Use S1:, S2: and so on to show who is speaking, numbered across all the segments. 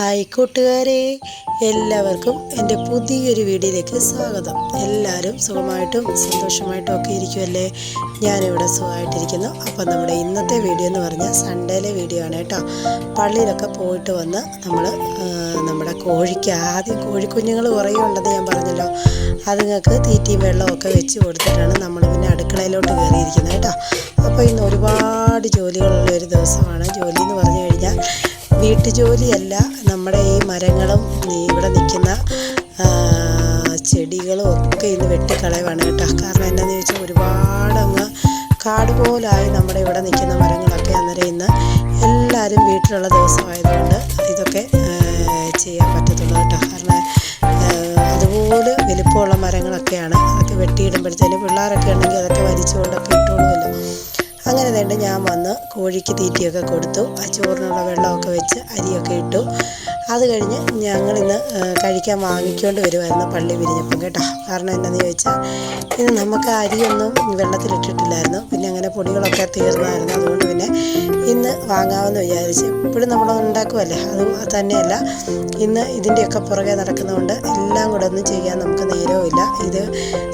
S1: Hi കൂട്ടുകാരെ എല്ലാവർക്കും എന്റെ പുതിയൊരു വീഡിയോയിലേക്ക് സ്വാഗതം. എല്ലാവരും സുഖമായിട്ടും സന്തോഷമായിട്ടും ഒക്കെ ഇരിക്കുമല്ലേ ഞാനിവിടെ സുഖമായിട്ടിരിക്കുന്നു. അപ്പോൾ നമ്മുടെ ഇന്നത്തെ വീഡിയോ എന്ന് പറഞ്ഞാൽ സൺഡേയിലെ വീഡിയോ ആണ് കേട്ടോ. പള്ളിയിലൊക്കെ പോയിട്ട് വന്ന് നമ്മൾ നമ്മുടെ കോഴിക്ക് ആദ്യം കോഴിക്കുഞ്ഞുങ്ങൾ കുറേ ഉണ്ടെന്ന് ഞാൻ പറഞ്ഞല്ലോ. അതുങ്ങൾക്ക് തീറ്റയും വെള്ളവും ഒക്കെ വെച്ച് കൊടുത്തിട്ടാണ് നമ്മൾ പിന്നെ അടുക്കളയിലോട്ട് കയറിയിരിക്കുന്നത് കേട്ടോ. അപ്പോൾ ഇന്ന് ഒരുപാട് ജോലികളുള്ള ഒരു ദിവസമാണ്. ജോലി എന്ന് പറഞ്ഞു കഴിഞ്ഞാൽ വീട്ടുജോലിയല്ല നമ്മുടെ ഈ മരങ്ങളും ഇവിടെ നിൽക്കുന്ന ചെടികളും ഒക്കെ ഇന്ന് വെട്ടിക്കളയുവാണ് കേട്ടോ. കാരണം എന്താണെന്ന് ചോദിച്ചാൽ ഒരുപാട് അങ്ങ് കാട് പോലായി നമ്മുടെ ഇവിടെ നിൽക്കുന്ന മരങ്ങളൊക്കെ അന്നേരം ഇന്ന് എല്ലാവരും വീട്ടിലുള്ള ദിവസമായതുകൊണ്ട് ഇതൊക്കെ ചെയ്യാൻ പറ്റത്തുള്ളൂ കേട്ടോ. കാരണം അതുപോലെ വലിപ്പമുള്ള മരങ്ങളൊക്കെയാണ്. അതൊക്കെ വെട്ടിയിടുമ്പോഴത്തേന് പിള്ളേരൊക്കെ ഉണ്ടെങ്കിൽ അതൊക്കെ വലിച്ചുകൊണ്ടൊക്കെ ഇട്ടോളുമല്ലോ അങ്ങനെ തന്നെ ഞാൻ വന്ന് കോഴിക്ക് തീറ്റയൊക്കെ കൊടുത്തു. ആ ചോറിനുള്ള വെള്ളമൊക്കെ വെച്ച് അരിയൊക്കെ ഇട്ടു. അത് കഴിഞ്ഞ് ഞങ്ങളിന്ന് കഴിക്കാൻ വാങ്ങിക്കൊണ്ട് വരുമായിരുന്നു പള്ളി വിരിഞ്ഞപ്പം കേട്ടോ. കാരണം എന്താണെന്ന് ചോദിച്ചാൽ ഇന്ന് നമുക്ക് അരിയൊന്നും വെള്ളത്തിലിട്ടിട്ടില്ലായിരുന്നു. പിന്നെ അങ്ങനെ പൊടികളൊക്കെ തീർന്നായിരുന്നു. അതുകൊണ്ട് പിന്നെ ഇന്ന് വാങ്ങാമെന്ന് വിചാരിച്ച് ഇപ്പോഴും നമ്മൾ ഉണ്ടാക്കുമല്ലേ അത് തന്നെയല്ല. ഇന്ന് ഇതിന്റെയൊക്കെ പുറകെ നടക്കുന്നതുകൊണ്ട് എല്ലാം കൂടെ ഒന്നും ചെയ്യാൻ നമുക്ക് നേരവുമില്ല ഇത്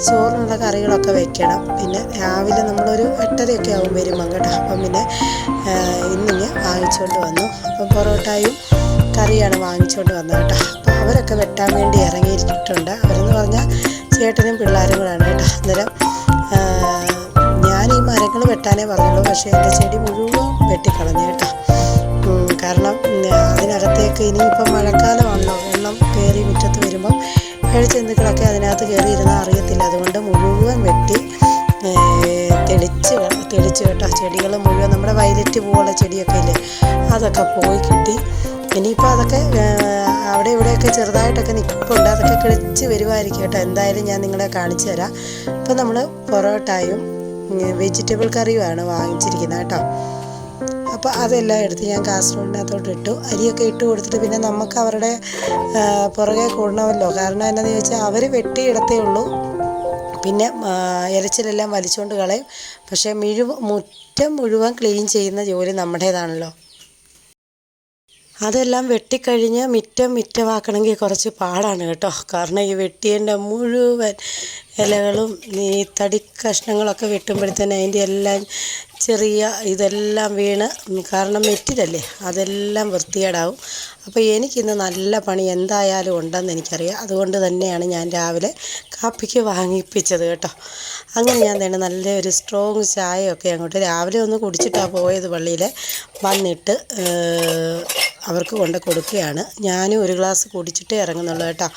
S1: ചോറിനുള്ള കറികളൊക്കെ വെക്കണം. പിന്നെ രാവിലെ നമ്മളൊരു എട്ടരയൊക്കെ ആവും വരുമ്പം കേട്ടോ. അപ്പം പിന്നെ ഇന്നിങ്ങ് വാങ്ങിച്ചുകൊണ്ട് വന്നു. അപ്പം പൊറോട്ടയും കറിയാണ് വാങ്ങിച്ചുകൊണ്ട് വന്നത് കേട്ടോ. അപ്പോൾ അവരൊക്കെ വെട്ടാൻ വേണ്ടി ഇറങ്ങിയിട്ടുണ്ട് അവരെന്ന് പറഞ്ഞാൽ ചേട്ടനും പിള്ളേരും കൂടാണ് കേട്ടോ. അന്നേരം ഞാൻ ഈ മരങ്ങൾ വെട്ടാനേ പറഞ്ഞുള്ളൂ. പക്ഷേ എന്റെ ചെടി മുഴുവൻ വെട്ടിക്കളഞ്ഞു കേട്ടോ. കാരണം അതിനകത്തേക്ക് ഇനിയിപ്പം മഴക്കാലമാണല്ലോ. വെള്ളം കയറി മുറ്റത്ത് വരുമ്പം ഇഴജന്തുക്കളൊക്കെ അതിനകത്ത് കയറി ഇരുന്നാൽ അറിയത്തില്ല. അതുകൊണ്ട് മുഴുവൻ വെട്ടി തെളിച്ച് തെളിച്ച് കേട്ടോ. ചെടികൾ മുഴുവൻ നമ്മുടെ വയലറ്റ് പോലുള്ള ചെടിയൊക്കെ ഇല്ലേ? അതൊക്കെ പോയി കിട്ടി. ഇനിയിപ്പോൾ അതൊക്കെ അവിടെ ഇവിടെയൊക്കെ ചെറുതായിട്ടൊക്കെ നിൽപ്പുണ്ട് അതൊക്കെ കിളിച്ച് വരുമായിരിക്കും കേട്ടോ. എന്തായാലും ഞാൻ നിങ്ങളെ കാണിച്ചു തരാം. ഇപ്പം നമ്മൾ പൊറോട്ടയും വെജിറ്റബിൾ കറിയുമാണ് വാങ്ങിച്ചിരിക്കുന്നത് കേട്ടോ. അപ്പോൾ അതെല്ലാം എടുത്ത് ഞാൻ കാസർഗോഡിനകത്തോട്ട് ഇട്ടു. അരിയൊക്കെ ഇട്ട് കൊടുത്തിട്ട് പിന്നെ നമുക്ക് അവരുടെ പുറകെ കൂടണമല്ലോ കാരണം എന്നാന്ന് ചോദിച്ചാൽ അവർ വെട്ടിയിടത്തേ ഉള്ളൂ. പിന്നെ ഇലച്ചിലെല്ലാം വലിച്ചുകൊണ്ട് കളയും. പക്ഷേ മുഴുവൻ മുറ്റം മുഴുവൻ ക്ലീൻ ചെയ്യുന്ന ജോലി നമ്മുടേതാണല്ലോ. അതെല്ലാം വെട്ടിക്കഴിഞ്ഞ് മിറ്റം മിറ്റമാക്കണമെങ്കിൽ കുറച്ച് പാടാണ് കേട്ടോ. കാരണം ഈ വെട്ടിയതിന്റെ മുഴുവൻ ഇലകളും ഈ തടി കഷ്ണങ്ങളൊക്കെ വെട്ടുമ്പോഴത്തേന് അതിന്റെ എല്ലാം ചെറിയ ഇതെല്ലാം വീണ് കാരണം മെറ്റിലല്ലേ അതെല്ലാം വൃത്തികേടാവും. അപ്പോൾ എനിക്കിന്ന് നല്ല പണി എന്തായാലും ഉണ്ടെന്ന് എനിക്കറിയാം. അതുകൊണ്ട് തന്നെയാണ് ഞാൻ രാവിലെ കാപ്പിക്ക് വാങ്ങിപ്പിച്ചത് കേട്ടോ. അങ്ങനെ ഞാൻ തന്നെ നല്ലൊരു സ്ട്രോങ് ചായയൊക്കെ അങ്ങോട്ട് രാവിലെ ഒന്ന് കുടിച്ചിട്ടാണ് പോയത് പള്ളിയിൽ വന്നിട്ട് അവർക്ക് കൊണ്ട് കൊടുക്കുകയാണ്. ഞാനും ഒരു ഗ്ലാസ് കുടിച്ചിട്ടേ ഇറങ്ങുന്നുള്ളൂ കേട്ടോ.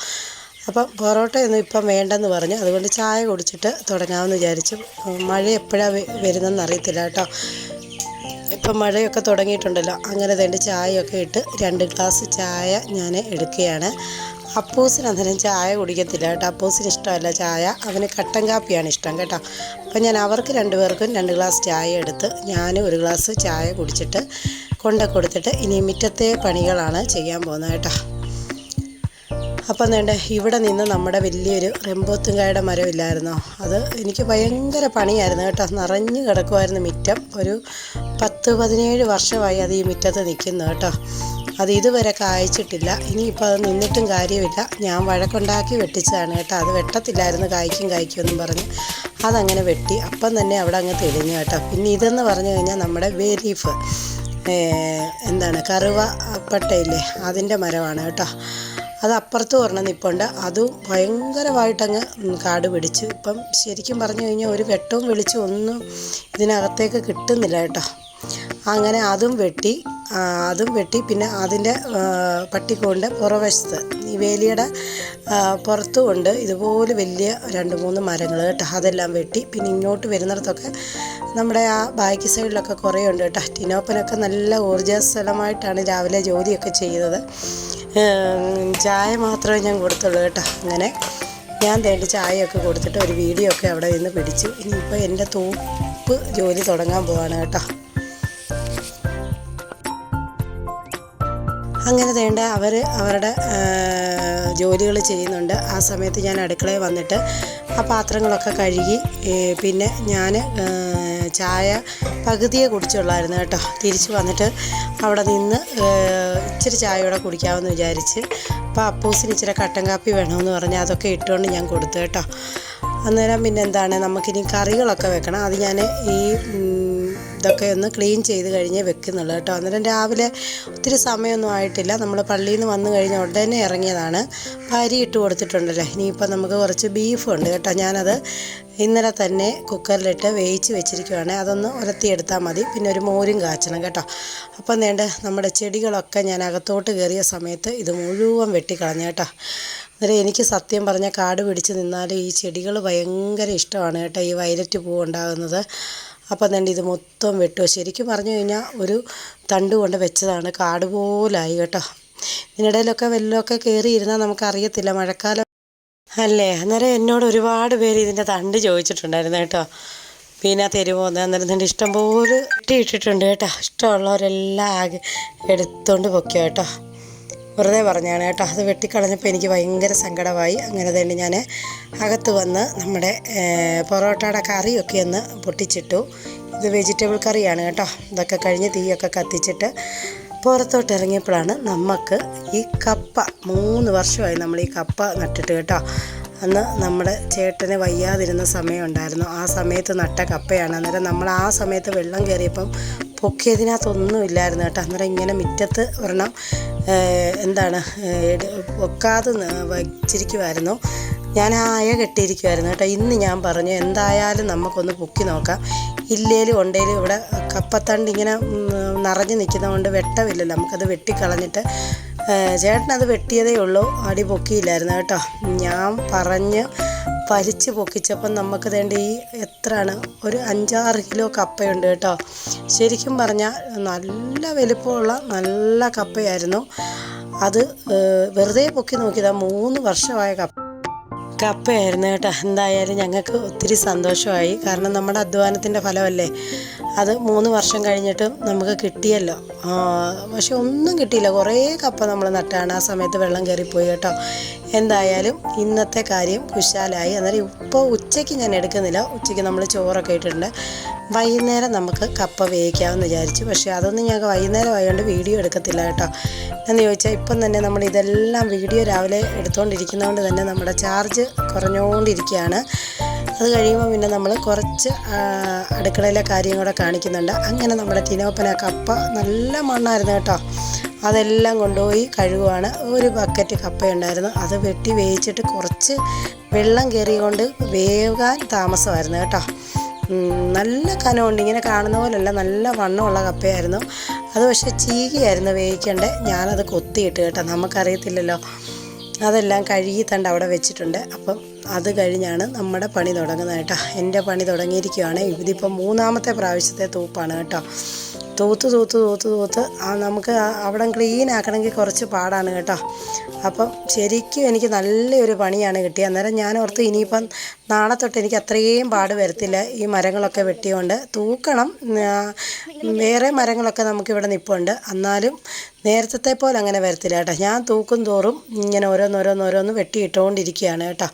S1: അപ്പം പൊറോട്ടയൊന്നും ഇപ്പം വേണ്ടെന്ന് പറഞ്ഞു. അതുകൊണ്ട് ചായ കുടിച്ചിട്ട് തുടങ്ങാമെന്ന് വിചാരിച്ചു. മഴ എപ്പോഴാണ് വരുന്നതെന്ന് അറിയത്തില്ല കേട്ടോ. ഇപ്പം മഴയൊക്കെ തുടങ്ങിയിട്ടുണ്ടല്ലോ. അങ്ങനെ തന്നെ ചായയൊക്കെ ഇട്ട് രണ്ട് ഗ്ലാസ് ചായ ഞാൻ എടുക്കുകയാണ്. അപ്പൂസിന് അന്നേരം ചായ കുടിക്കത്തില്ല കേട്ടോ. അപ്പൂസിന് ഇഷ്ടമല്ല ചായ. അവന് കട്ടൻ കാപ്പിയാണ് ഇഷ്ടം കേട്ടോ. അപ്പം ഞാൻ അവർക്ക് രണ്ടുപേർക്കും രണ്ട് ഗ്ലാസ് ചായ എടുത്ത് ഞാനും ഒരു ഗ്ലാസ് ചായ കുടിച്ചിട്ട് കൊണ്ട കൊടുത്തിട്ട് ഇനി മുറ്റത്തെ പണികളാണ് ചെയ്യാൻ പോകുന്നത് കേട്ടോ. അപ്പം വേണ്ട ഇവിടെ നിന്ന് നമ്മുടെ വലിയൊരു റെമ്പോത്തുങ്കായുടെ മരമില്ലായിരുന്നോ? അത് എനിക്ക് ഭയങ്കര പണിയായിരുന്നു കേട്ടോ. നിറഞ്ഞു കിടക്കുമായിരുന്നു മുറ്റം. ഒരു പത്ത് പതിനേഴ് വർഷമായി അത് ഈ മുറ്റത്ത് നിൽക്കുന്നു കേട്ടോ. അത് ഇതുവരെ കായ്ച്ചിട്ടില്ല. ഇനിയിപ്പോൾ അത് നിന്നിട്ടും കാര്യമില്ല. ഞാൻ വഴക്കുണ്ടാക്കി വെട്ടിച്ചതാണ് കേട്ടോ. അത് വെട്ടത്തില്ലായിരുന്നു കായ്ക്കും കായ്ക്കും എന്നും പറഞ്ഞ്. അതങ്ങനെ വെട്ടി. അപ്പം തന്നെ അവിടെ അങ്ങ് തെളിഞ്ഞു കേട്ടോ. പിന്നെ ഇതെന്ന് പറഞ്ഞു കഴിഞ്ഞാൽ നമ്മുടെ വേലീഫ് എന്താണ് കറുവ പട്ടയില്ലേ അതിന്റെ മരമാണ് കേട്ടോ. അത് അപ്പുറത്ത് ഒരെണ്ണം നിൽപ്പുണ്ട് അതും ഭയങ്കരമായിട്ടങ്ങ് കാട് പിടിച്ചു. ഇപ്പം ശരിക്കും പറഞ്ഞു കഴിഞ്ഞാൽ ഒരു വെട്ടവും വെളിച്ചവും ഒന്നും ഇതിനകത്തേക്ക് കിട്ടുന്നില്ല കേട്ടോ. അങ്ങനെ അതും വെട്ടി അതും വെട്ടി. പിന്നെ അതിന്റെ പട്ടിക്കൊണ്ട് പുറവശത്ത്. ഈ വേലിയുടെ പുറത്തുകൊണ്ട് പുറത്തും ഇതുപോലെ വലിയ രണ്ട് മൂന്ന് മരങ്ങൾ കേട്ടോ. അതെല്ലാം വെട്ടി. പിന്നെ ഇങ്ങോട്ട് വരുന്നിടത്തൊക്കെ നമ്മുടെ ആ ബാക്കി സൈഡിലൊക്കെ കുറേ ഉണ്ട് കേട്ടോ. ടിനോപ്പനൊക്കെ നല്ല ഊർജസ്വലമായിട്ടാണ് രാവിലെ ജോലിയൊക്കെ ചെയ്തത്. ചായ മാത്രമേ ഞാൻ കൊടുത്തുള്ളൂ കേട്ടോ. അങ്ങനെ ഞാൻ തേണ്ടി ചായയൊക്കെ കൊടുത്തിട്ട് ഒരു വീഡിയോ ഒക്കെ അവിടെ നിന്ന് പിടിച്ചു. ഇനിയിപ്പോൾ എന്റെ തൂപ്പ് ജോലി തുടങ്ങാൻ പോവാണ് കേട്ടോ. അങ്ങനെ തേണ്ട അവർ അവരുടെ ജോലികൾ ചെയ്യുന്നുണ്ട്. ആ സമയത്ത് ഞാൻ അടുക്കളയിൽ വന്നിട്ട് ആ പാത്രങ്ങളൊക്കെ കഴുകി പിന്നെ ഞാൻ ചായ പകുതിയെ കുടിച്ചുള്ളായിരുന്നു കേട്ടോ. തിരിച്ചു വന്നിട്ട് അവിടെ നിന്ന് ഇച്ചിരി ചായ കൂടെ കുടിക്കാമെന്ന് വിചാരിച്ച് അപ്പോൾ അപ്പൂസിന് ഇച്ചിരി കട്ടൻ കാപ്പി വേണമെന്ന് പറഞ്ഞ് അതൊക്കെ ഇട്ടുകൊണ്ട് ഞാൻ കൊടുത്തു കേട്ടോ. അന്നേരം പിന്നെ എന്താണ് നമുക്കിനി കറികളൊക്കെ വെക്കണം. അത് ഞാൻ ഈ ഇതൊക്കെ ഒന്ന് ക്ലീൻ ചെയ്ത് കഴിഞ്ഞേ വെക്കുന്നുള്ളൂ കേട്ടോ. അന്നേരം രാവിലെ ഒത്തിരി സമയമൊന്നും ആയിട്ടില്ല. നമ്മൾ പള്ളിയിൽ നിന്ന് വന്നു കഴിഞ്ഞ ഉടനെ ഇറങ്ങിയതാണ്. അരി ഇട്ട് കൊടുത്തിട്ടുണ്ടല്ലോ. ഇനിയിപ്പോൾ നമുക്ക് കുറച്ച് ബീഫുണ്ട് കേട്ടോ. ഞാനത് ഇന്നലെ തന്നെ കുക്കറിലിട്ട് വേവിച്ച് വെച്ചിരിക്കുവാണ്. അതൊന്ന് ഉരത്തിയെടുത്താൽ മതി. പിന്നെ ഒരു മോരും കാച്ചണം കേട്ടോ. അപ്പം നേണ്ട നമ്മുടെ ചെടികളൊക്കെ ഞാൻ അകത്തോട്ട് കയറിയ സമയത്ത് ഇത് മുഴുവൻ വെട്ടിക്കളഞ്ഞു കേട്ടോ. അന്നേരം എനിക്ക് സത്യം പറഞ്ഞാൽ കാട് പിടിച്ച് നിന്നാൽ ഈ ചെടികൾ ഭയങ്കര ഇഷ്ടമാണ് കേട്ടോ. ഈ വയലറ്റ് പൂ ഉണ്ടാകുന്നത്. അപ്പം തന്നെ ഇത് മൊത്തം വെട്ടുക ശരിക്കും പറഞ്ഞു കഴിഞ്ഞാൽ ഒരു തണ്ട് കൊണ്ട് വെച്ചതാണ്. കാട് പോലായി കേട്ടോ. ഇതിനിടയിലൊക്കെ വെല്ലമൊക്കെ കയറിയിരുന്നാൽ നമുക്കറിയത്തില്ല. മഴക്കാലം അല്ലേ? അന്നേരം എന്നോട് ഒരുപാട് പേര് ഇതിന്റെ തണ്ട് ചോദിച്ചിട്ടുണ്ടായിരുന്നു കേട്ടോ. പിന്നെ തരുമോ അന്നേരം അന്നേരം ഇഷ്ടം പോലെ ഇട്ടിട്ടുണ്ട് കേട്ടോ. ഇഷ്ടമുള്ളവരെല്ലാം ആകെ എടുത്തുകൊണ്ട് പൊക്കിയോ കേട്ടോ. വെറുതെ പറഞ്ഞാണ് കേട്ടോ. അത് വെട്ടിക്കളഞ്ഞപ്പോൾ എനിക്ക് ഭയങ്കര സങ്കടമായി. അങ്ങനെ തന്നെ ഞാൻ അകത്ത് വന്ന് നമ്മുടെ പൊറോട്ടയുടെ കറിയൊക്കെ ഒന്ന് പൊട്ടിച്ചിട്ടു. ഇത് വെജിറ്റബിൾ കറിയാണ് കേട്ടോ. ഇതൊക്കെ കഴിഞ്ഞ് തീയൊക്കെ കത്തിച്ചിട്ട് പുറത്തോട്ട് ഇറങ്ങിയപ്പോഴാണ് നമുക്ക് ഈ കപ്പ മൂന്ന് വർഷമായി നമ്മൾ ഈ കപ്പ നട്ടിട്ട് കേട്ടോ. അന്ന് നമ്മുടെ ചേട്ടന് വയ്യാതിരുന്ന സമയമുണ്ടായിരുന്നു ആ സമയത്ത് നട്ട കപ്പയാണ്. അന്നേരം നമ്മൾ ആ സമയത്ത് വെള്ളം കയറിയപ്പം പൊക്കിയതിനകത്തൊന്നും ഇല്ലായിരുന്നു കേട്ടോ. അന്നേരം ഇങ്ങനെ മുറ്റത്ത് ഒരെണ്ണം എന്താണ് ഒക്കാതെ വച്ചിരിക്കുമായിരുന്നു ഞാൻ ആയ കെട്ടിയിരിക്കുമായിരുന്നു കേട്ടോ. ഇന്ന് ഞാൻ പറഞ്ഞു എന്തായാലും നമുക്കൊന്ന് പൊക്കി നോക്കാം. ഇല്ലേലും ഉണ്ടേലും ഇവിടെ കപ്പത്തണ്ട് ഇങ്ങനെ നിറഞ്ഞു നിൽക്കുന്നതുകൊണ്ട് വെട്ടമില്ലല്ലോ. നമുക്കത് വെട്ടിക്കളഞ്ഞിട്ട് ചേട്ടനത് വെട്ടിയതേ ഉള്ളൂ. അടി പൊക്കിയില്ലായിരുന്നു കേട്ടോ. ഞാൻ പറഞ്ഞ് വലിച്ച് പൊക്കിച്ചപ്പം നമുക്ക് വേണ്ട ഈ എത്രയാണ്? ഒരു അഞ്ചാറ് കിലോ കപ്പയുണ്ട് കേട്ടോ. ശരിക്കും പറഞ്ഞാൽ നല്ല വലിപ്പമുള്ള നല്ല കപ്പയായിരുന്നു. അത് വെറുതെ പൊക്കി നോക്കിയതാ മൂന്ന് വർഷമായ കപ്പ. കപ്പയായിരുന്നു കേട്ടോ. എന്തായാലും ഞങ്ങൾക്ക് ഒത്തിരി സന്തോഷമായി. കാരണം നമ്മുടെ അധ്വാനത്തിന്റെ ഫലമല്ലേ? അത് മൂന്ന് വർഷം കഴിഞ്ഞിട്ടും നമുക്ക് കിട്ടിയല്ലോ. പക്ഷെ ഒന്നും കിട്ടിയില്ല. കുറേ കപ്പ നമ്മൾ നട്ടാണ്. ആ സമയത്ത് വെള്ളം കയറിപ്പോയി കേട്ടോ. എന്തായാലും ഇന്നത്തെ കാര്യം കുശാലായി. അന്നേരം ഇപ്പോൾ ഉച്ചയ്ക്ക് ഞാൻ എടുക്കുന്നില്ല. ഉച്ചയ്ക്ക് നമ്മൾ ചോറൊക്കെ ഇട്ടിട്ടുണ്ട്. വൈകുന്നേരം നമുക്ക് കപ്പ വേവിക്കാമെന്ന് വിചാരിച്ചു. പക്ഷേ അതൊന്നും ഞങ്ങൾക്ക് വൈകുന്നേരം ആയതുകൊണ്ട് വീഡിയോ എടുക്കത്തില്ല കേട്ടോ. എന്ന് ചോദിച്ചാൽ ഇപ്പം തന്നെ നമ്മൾ ഇതെല്ലാം വീഡിയോ രാവിലെ എടുത്തുകൊണ്ടിരിക്കുന്നതുകൊണ്ട് തന്നെ നമ്മുടെ ചാർജ് കുറഞ്ഞുകൊണ്ടിരിക്കുകയാണ്. അത് കഴിയുമ്പോൾ പിന്നെ നമ്മൾ കുറച്ച് അടുക്കളയിലെ കാര്യം കൂടെ കാണിക്കുന്നുണ്ട്. അങ്ങനെ നമ്മുടെ തിനോപ്പന കപ്പ നല്ല മണ്ണായിരുന്നു കേട്ടോ. അതെല്ലാം കൊണ്ടുപോയി കഴുകുവാണ്. ഒരു ബക്കറ്റ് കപ്പയുണ്ടായിരുന്നു. അത് വെട്ടി വേവിച്ചിട്ട് കുറച്ച് വെള്ളം കയറിയതുകൊണ്ട് വേകാൻ താമസമായിരുന്നു കേട്ടോ. നല്ല കനമുണ്ട്. ഇങ്ങനെ കാണുന്ന പോലെയല്ല നല്ല വണ്ണമുള്ള കപ്പയായിരുന്നു. അത് പക്ഷേ ചീകിയായിരുന്നു വേവിക്കേണ്ടത് ഞാനത് കൊത്തിയിട്ട് കേട്ടോ. നമുക്കറിയത്തില്ലല്ലോ. അതെല്ലാം കഴുകി തണ്ട് അവിടെ വെച്ചിട്ടുണ്ട്. അപ്പം അത് കഴിഞ്ഞാണ് നമ്മുടെ പണി തുടങ്ങുന്നത് കേട്ടോ. എന്റെ പണി തുടങ്ങിയിരിക്കുകയാണ് ഇതിപ്പോൾ മൂന്നാമത്തെ പ്രാവശ്യത്തെ തൂപ്പാണ് കേട്ടോ. തൂത്ത് തൂത്ത് തൂത്ത് തൂത്ത് നമുക്ക് അവിടെ ക്ലീൻ ആക്കണമെങ്കിൽ കുറച്ച് പാടാണ് കേട്ടോ. അപ്പം ശരിക്കും എനിക്ക് നല്ലൊരു പണിയാണ് കിട്ടിയത്. അന്നേരം ഞാൻ ഓർത്ത് ഇനിയിപ്പം നാളെ തൊട്ട് എനിക്ക് അത്രയും പാട് വരത്തില്ല. ഈ മരങ്ങളൊക്കെ വെട്ടിയോണ്ട് തൂക്കണം. വേറെ മരങ്ങളൊക്കെ നമുക്കിവിടെ നിപ്പുണ്ട്. എന്നാലും നേരത്തെ പോലെ അങ്ങനെ വരത്തില്ല കേട്ടോ. ഞാൻ തൂക്കും തോറും ഇങ്ങനെ ഓരോന്നോരോന്നോരോന്ന് വെട്ടിയിട്ടുകൊണ്ടിരിക്കുകയാണ് കേട്ടോ.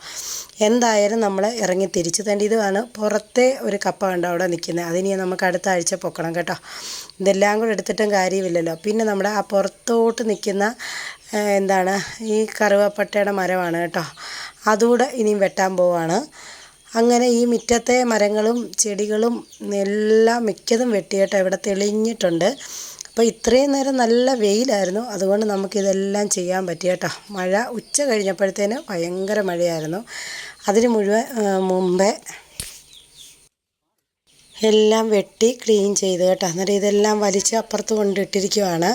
S1: എന്തായാലും നമ്മൾ ഇറങ്ങി തിരിച്ചു തേണ്ടി ഇതാണ് പുറത്തെ ഒരു കപ്പ കണ്ടോ അവിടെ നിൽക്കുന്നത് അതിനി നമുക്ക് അടുത്ത ആഴ്ച പൊക്കണം കേട്ടോ. ഇതെല്ലാം കൂടെ എടുത്തിട്ടും കാര്യമില്ലല്ലോ. പിന്നെ നമ്മുടെ ആ പുറത്തോട്ട് നിൽക്കുന്ന എന്താണ്? ഈ കറുവപ്പട്ടയുടെ മരമാണ് കേട്ടോ. അതുകൂടെ ഇനിയും വെട്ടാൻ പോവാണ്. അങ്ങനെ ഈ മുറ്റത്തെ മരങ്ങളും ചെടികളും എല്ലാം മിക്കതും വെട്ടിയിട്ട് ഇവിടെ തെളിഞ്ഞിട്ടുണ്ട്. അപ്പോൾ ഇത്രയും നേരം നല്ല വെയിലായിരുന്നു. അതുകൊണ്ട് നമുക്കിതെല്ലാം ചെയ്യാൻ പറ്റി കേട്ടോ. മഴ ഉച്ച കഴിഞ്ഞപ്പോഴത്തേന് ഭയങ്കര മഴയായിരുന്നു. അതിന് മുഴുവൻ മുമ്പേ എല്ലാം വെട്ടി ക്ലീൻ ചെയ്ത് കേട്ടോ. അന്നേരം ഇതെല്ലാം വലിച്ച് അപ്പുറത്ത് കൊണ്ടിട്ടിരിക്കുവാണ്.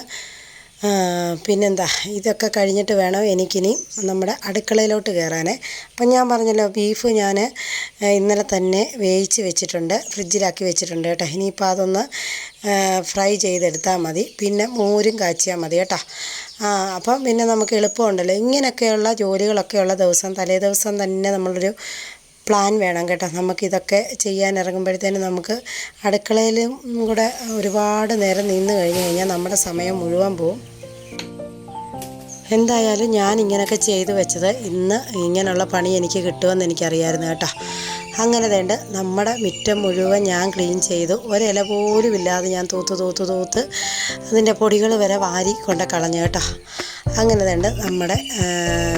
S1: പിന്നെന്താ ഇതൊക്കെ കഴിഞ്ഞിട്ട് വേണം എനിക്കിനി നമ്മുടെ അടുക്കളയിലോട്ട് കയറാനേ. അപ്പം ഞാൻ പറഞ്ഞല്ലോ ബീഫ് ഞാൻ ഇന്നലെ തന്നെ വേവിച്ച് വെച്ചിട്ടുണ്ട് ഫ്രിഡ്ജിലാക്കി വെച്ചിട്ടുണ്ട് കേട്ടോ. ഇനിയിപ്പോൾ അതൊന്ന് ഫ്രൈ ചെയ്തെടുത്താൽ മതി. പിന്നെ മോരും കാച്ചിയാൽ മതി കേട്ടോ. അപ്പം പിന്നെ നമുക്ക് എളുപ്പമുണ്ടല്ലോ. ഇങ്ങനെയൊക്കെയുള്ള ജോലികളൊക്കെ ഉള്ള ദിവസം തലേ ദിവസം തന്നെ നമ്മളൊരു പ്ലാൻ വേണം കേട്ടോ. നമുക്കിതൊക്കെ ചെയ്യാൻ ഇറങ്ങുമ്പോഴത്തേനും നമുക്ക് അടുക്കളയിലും കൂടെ ഒരുപാട് നേരം നിന്ന് കഴിഞ്ഞ് കഴിഞ്ഞാൽ നമ്മുടെ സമയം മുഴുവൻ പോവും. എന്തായാലും ഞാൻ ഇങ്ങനെയൊക്കെ ചെയ്തു വെച്ചത് ഇന്ന് ഇങ്ങനെയുള്ള പണി എനിക്ക് കിട്ടുമെന്ന് എനിക്കറിയായിരുന്നു കേട്ടോ. അങ്ങനെ വേണ്ട. നമ്മുടെ മുറ്റം മുഴുവൻ ഞാൻ ക്ലീൻ ചെയ്തു. ഒരില പോലും ഇല്ലാതെ ഞാൻ തൂത്ത് തൂത്ത് തൂത്ത് അതിന്റെ പൊടികൾ വരെ വാരി കൊണ്ട് കളഞ്ഞു കേട്ടോ. അങ്ങനെ വേണ്ട നമ്മുടെ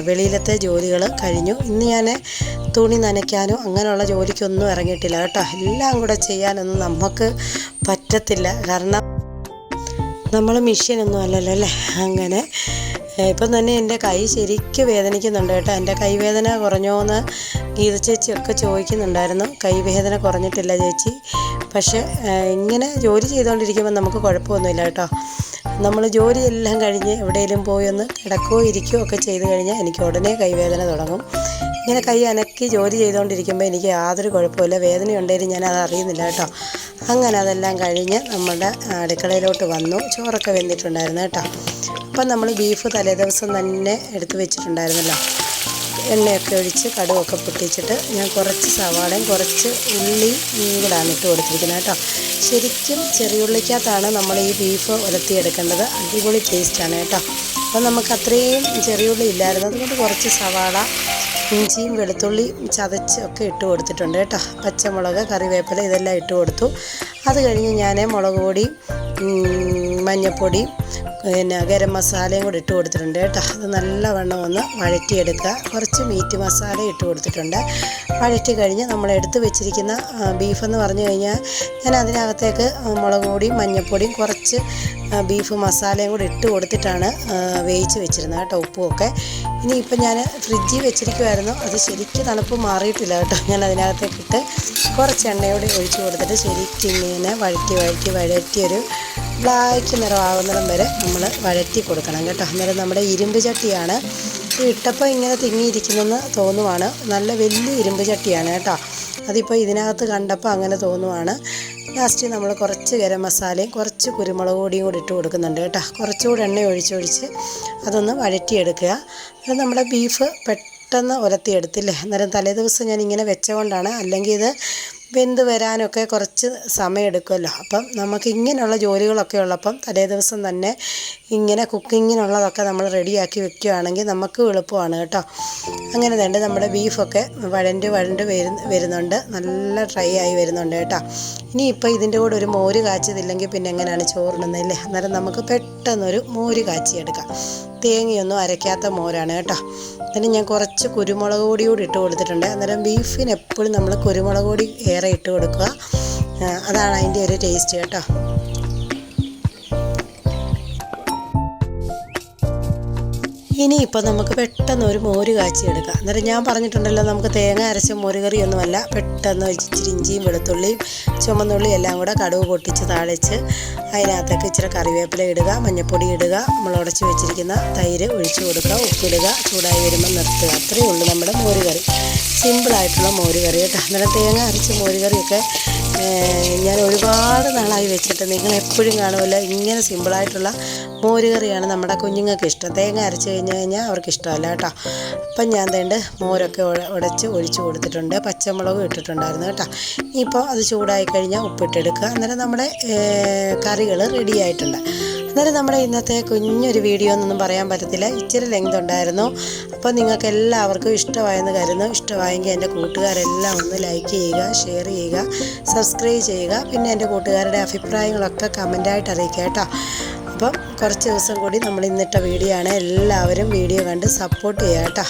S1: വെളിയിലത്തെ ജോലികൾ കഴിഞ്ഞു. ഇന്ന് ഞാൻ തുണി നനയ്ക്കാനോ അങ്ങനെയുള്ള ജോലിക്കൊന്നും ഇറങ്ങിയിട്ടില്ല കേട്ടോ. എല്ലാം കൂടെ ചെയ്യാനൊന്നും നമുക്ക് പറ്റത്തില്ല. കാരണം നമ്മൾ മെഷീനൊന്നും അല്ലല്ലോ അല്ലേ? അങ്ങനെ ഇപ്പം തന്നെ എന്റെ കൈ ശരിക്കും വേദനിക്കുന്നുണ്ട് കേട്ടോ. എന്റെ കൈവേദന കുറഞ്ഞോ എന്ന് ഗീത ചേച്ചിയൊക്കെ ചോദിക്കുന്നുണ്ടായിരുന്നു. കൈവേദന കുറഞ്ഞിട്ടില്ല ചേച്ചി. പക്ഷേ ഇങ്ങനെ ജോലി ചെയ്തുകൊണ്ടിരിക്കുമ്പോൾ നമുക്ക് കുഴപ്പമൊന്നുമില്ല കേട്ടോ. നമ്മൾ ജോലിയെല്ലാം കഴിഞ്ഞ് എവിടെയെങ്കിലും പോയി ഒന്ന് കിടക്കുകയോ ഇരിക്കുകയോ ഒക്കെ ചെയ്ത് കഴിഞ്ഞാൽ എനിക്ക് ഉടനെ കൈവേദന തുടങ്ങും. ഇങ്ങനെ കൈ അനക്കി ജോലി ചെയ്തുകൊണ്ടിരിക്കുമ്പോൾ എനിക്ക് യാതൊരു കുഴപ്പമില്ല വേദനയുണ്ടെങ്കിലും ഞാൻ അത് അറിയുന്നില്ല കേട്ടോ. അങ്ങനെ അതെല്ലാം കഴിഞ്ഞ് നമ്മുടെ അടുക്കളയിലോട്ട് വന്നു. ചോറൊക്കെ വെന്തിട്ടുണ്ടായിരുന്നു കേട്ടോ. അപ്പം നമ്മൾ ബീഫ് തലേദിവസം തന്നെ എടുത്ത് വെച്ചിട്ടുണ്ടായിരുന്നല്ലോ. എണ്ണയൊക്കെ ഒഴിച്ച് കടുവൊക്കെ പൊട്ടിച്ചിട്ട് ഞാൻ കുറച്ച് സവാളയും കുറച്ച് ഉള്ളി കൂടാണ് ഇട്ട് കൊടുത്തിരിക്കുന്നത് കേട്ടോ. ശരിക്കും ചെറിയുള്ളിക്കകത്താണ് നമ്മൾ ഈ ബീഫ് ഉലത്തിയെടുക്കേണ്ടത് അടിപൊളി ടേസ്റ്റാണ് കേട്ടോ. അപ്പം നമുക്ക് അത്രയും ചെറിയുള്ളി ഇല്ലായിരുന്നു. അതുകൊണ്ട് കുറച്ച് സവാള ഇഞ്ചിയും വെളുത്തുള്ളിയും ചതച്ച് ഒക്കെ ഇട്ട് കൊടുത്തിട്ടുണ്ട് കേട്ടോ. പച്ചമുളക് കറിവേപ്പില ഇതെല്ലാം ഇട്ട് കൊടുത്തു. അത് കഴിഞ്ഞ് ഞാൻ മുളക് പൊടി ഉം, മഞ്ഞൾപ്പൊടിയും പിന്നെ ഗരം മസാലയും കൂടി ഇട്ട് കൊടുത്തിട്ടുണ്ട് കേട്ടോ. അത് നല്ലവണ്ണം ഒന്ന് വഴറ്റിയെടുക്കുക. കുറച്ച് മീറ്റ് മസാല ഇട്ട് കൊടുത്തിട്ടുണ്ട്. വഴറ്റി കഴിഞ്ഞ് നമ്മൾ എടുത്ത് വെച്ചിരിക്കുന്ന ബീഫ് ബീഫെന്ന് പറഞ്ഞു കഴിഞ്ഞാൽ ഞാൻ അതിനകത്തേക്ക് മുളക് പൊടിയും മഞ്ഞൾപ്പൊടിയും കുറച്ച് ബീഫ് മസാലയും കൂടി ഇട്ട് കൊടുത്തിട്ടാണ് വേവിച്ച് വെച്ചിരുന്നത് കേട്ടോ ഉപ്പുമൊക്കെ. ഇനിയിപ്പോൾ ഞാൻ ഫ്രിഡ്ജിൽ വെച്ചിരിക്കുമായിരുന്നു അത് ശരിക്കും തണുപ്പ് മാറിയിട്ടില്ല കേട്ടോ. ഞാൻ അതിനകത്തേക്കിട്ട് കുറച്ച് എണ്ണയോടെ ഒഴിച്ച് കൊടുത്തിട്ട് ശരിക്കും ഇങ്ങനെ വഴറ്റി വഴറ്റി വഴറ്റിയൊരു ബ്ലാക്ക് നിറമാകുന്നിടം വരെ നമ്മൾ വഴറ്റി കൊടുക്കണം കേട്ടോ. അന്നേരം നമ്മുടെ ഇരുമ്പ് ചട്ടിയാണ് ഇത് ഇട്ടപ്പോൾ ഇങ്ങനെ തിങ്ങിയിരിക്കുന്നെന്ന് തോന്നുവാണ്. നല്ല വലിയ ഇരുമ്പ് ചട്ടിയാണ് കേട്ടോ. അതിപ്പോൾ ഇതിനകത്ത് കണ്ടപ്പോൾ അങ്ങനെ തോന്നുവാണ്. ലാസ്റ്റ് നമ്മൾ കുറച്ച് ഗരം മസാലയും കുറച്ച് കുരുമുളക് പൊടിയും കൂടി ഇട്ട് കൊടുക്കുന്നുണ്ട് കേട്ടോ. കുറച്ചുകൂടി എണ്ണ ഒഴിച്ചൊഴിച്ച് അതൊന്ന് വഴറ്റിയെടുക്കുക. അത് നമ്മുടെ ബീഫ് പെട്ടെന്ന് ഉലത്തിയെടുത്തില്ലേ അന്നേരം തലേദിവസം ഞാൻ ഇങ്ങനെ വെച്ചുകൊണ്ടാണ് അല്ലെങ്കിൽ ഇത് വെന്ത് വരാനൊക്കെ കുറച്ച് സമയമെടുക്കുമല്ലോ അപ്പം നമുക്ക് ഇങ്ങനെയുള്ള ജോലികളൊക്കെ ഉള്ളപ്പം തലേ ദിവസം തന്നെ ഇങ്ങനെ കുക്കിങ്ങിനുള്ളതൊക്കെ നമ്മൾ റെഡിയാക്കി വെക്കുകയാണെങ്കിൽ നമുക്ക് എളുപ്പമാണ് കേട്ടോ. അങ്ങനെ തന്നെ നമ്മുടെ ബീഫൊക്കെ വഴണ്ട് വഴണ്ട് വരു വരുന്നുണ്ട്. നല്ല ഡ്രൈ ആയി വരുന്നുണ്ട് കേട്ടോ. ഇനിയിപ്പോൾ ഇതിന്റെ കൂടെ ഒരു മോര് കാച്ചതില്ലെങ്കിൽ പിന്നെ എങ്ങനെയാണ് ചോറിടുന്നതല്ലേ അന്നേരം നമുക്ക് പെട്ടെന്നൊരു മോര് കാച്ചിയെടുക്കാം. തേങ്ങയൊന്നും അരയ്ക്കാത്ത മോരാണ് കേട്ടോ. അതിന് ഞാൻ കുറച്ച് കുരുമുളക് പൊടി കൂടി ഇട്ട് കൊടുത്തിട്ടുണ്ട്. അന്നേരം ബീഫിന് എപ്പോഴും നമ്മൾ കുരുമുളക് പൊടി ഏറെ ഇട്ട് കൊടുക്കുക. അതാണ് അതിന്റെ ഒരു ടേസ്റ്റ് കേട്ടോ. ഇനിയിപ്പോൾ നമുക്ക് പെട്ടെന്ന് ഒരു മോര് കാച്ചിയെടുക്കാം. അന്നേരം ഞാൻ പറഞ്ഞിട്ടുണ്ടല്ലോ നമുക്ക് തേങ്ങ അരച്ച മോര് കറിയൊന്നുമല്ല പെട്ടെന്ന് ഇച്ചിരി ഇഞ്ചിയും വെളുത്തുള്ളിയും ചുമന്നുള്ളിയും എല്ലാം കൂടെ കടുവ് പൊട്ടിച്ച് താളിച്ച് അതിനകത്തേക്ക് ഇച്ചിരി കറിവേപ്പില ഇടുക മഞ്ഞൾപ്പൊടി ഇടുക നമ്മൾ ഉടച്ച് വെച്ചിരിക്കുന്ന തൈര് ഒഴിച്ചു കൊടുക്കുക ഉപ്പിടുക ചൂടായി വരുമ്പോൾ നിർത്തുക. അത്രയേ ഉള്ളൂ നമ്മുടെ മോര് കറി സിമ്പിളായിട്ടുള്ള മോര് കറി കേട്ടോ. അന്നേരം തേങ്ങ അരച്ച മോര് കറിയൊക്കെ ഞാൻ ഒരുപാട് നാളായി വെച്ചിട്ട് നിങ്ങൾ എപ്പോഴും കാണുമല്ലോ. ഇങ്ങനെ സിമ്പിളായിട്ടുള്ള മോര് കറിയാണ് നമ്മുടെ കുഞ്ഞുങ്ങൾക്ക് ഇഷ്ടം. തേങ്ങ അരച്ച് കഴിഞ്ഞ് കഴിഞ്ഞാൽ അവർക്ക് ഇഷ്ടമല്ല കേട്ടോ. അപ്പം ഞാൻ തേണ്ട മോരൊക്കെ ഉട- ഉടച്ച് ഒഴിച്ച് കൊടുത്തിട്ടുണ്ട്. പച്ചമുളകും ഇട്ടിട്ടുണ്ടായിരുന്നു കേട്ടോ. ഇനിയിപ്പോൾ അത് ചൂടായി കഴിഞ്ഞാൽ ഉപ്പിട്ടെടുക്കുക. അന്നേരം നമ്മുടെ കറികൾ റെഡി ആയിട്ടുണ്ട്. അന്നേരം നമ്മുടെ ഇന്നത്തെ കുഞ്ഞൊരു വീഡിയോ എന്നൊന്നും പറയാൻ പറ്റത്തില്ല. ഇച്ചിരി ലെങ്ത് ഉണ്ടായിരുന്നു. അപ്പോൾ നിങ്ങൾക്ക് എല്ലാവർക്കും ഇഷ്ടമായെന്ന് കരുതുന്നു. ഇഷ്ടമായെങ്കിൽ എന്റെ കൂട്ടുകാരെല്ലാം ഒന്ന് ലൈക്ക് ചെയ്യുക ഷെയർ ചെയ്യുക സബ്സ്ക്രൈബ് ചെയ്യുക. പിന്നെ എന്റെ കൂട്ടുകാരുടെ അഭിപ്രായങ്ങളൊക്കെ കമന്റായിട്ട് അറിയിക്കുക കേട്ടോ. അപ്പം കുറച്ച് ദിവസം കൂടി നമ്മൾ ഇന്നിട്ട വീഡിയോ ആണ് എല്ലാവരും വീഡിയോ കണ്ട് സപ്പോർട്ട് ചെയ്യുക കേട്ടോ.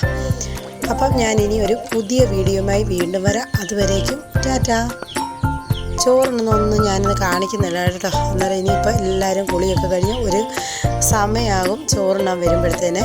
S1: അപ്പം ഞാൻ ഇനി ഒരു പുതിയ വീഡിയോയുമായി വീണ്ടും വരാം. അതുവരേക്കും ടാറ്റാ. ചോറിനൊന്നും ഞാനിന്ന് കാണിക്കുന്നില്ല കേട്ടോ. അന്നേരം ഇനിയിപ്പോൾ എല്ലാവരും കുളിയൊക്കെ കഴിഞ്ഞ് ഒരു സമയമാകും ചോറിനാൻ വരുമ്പോഴത്തേനെ.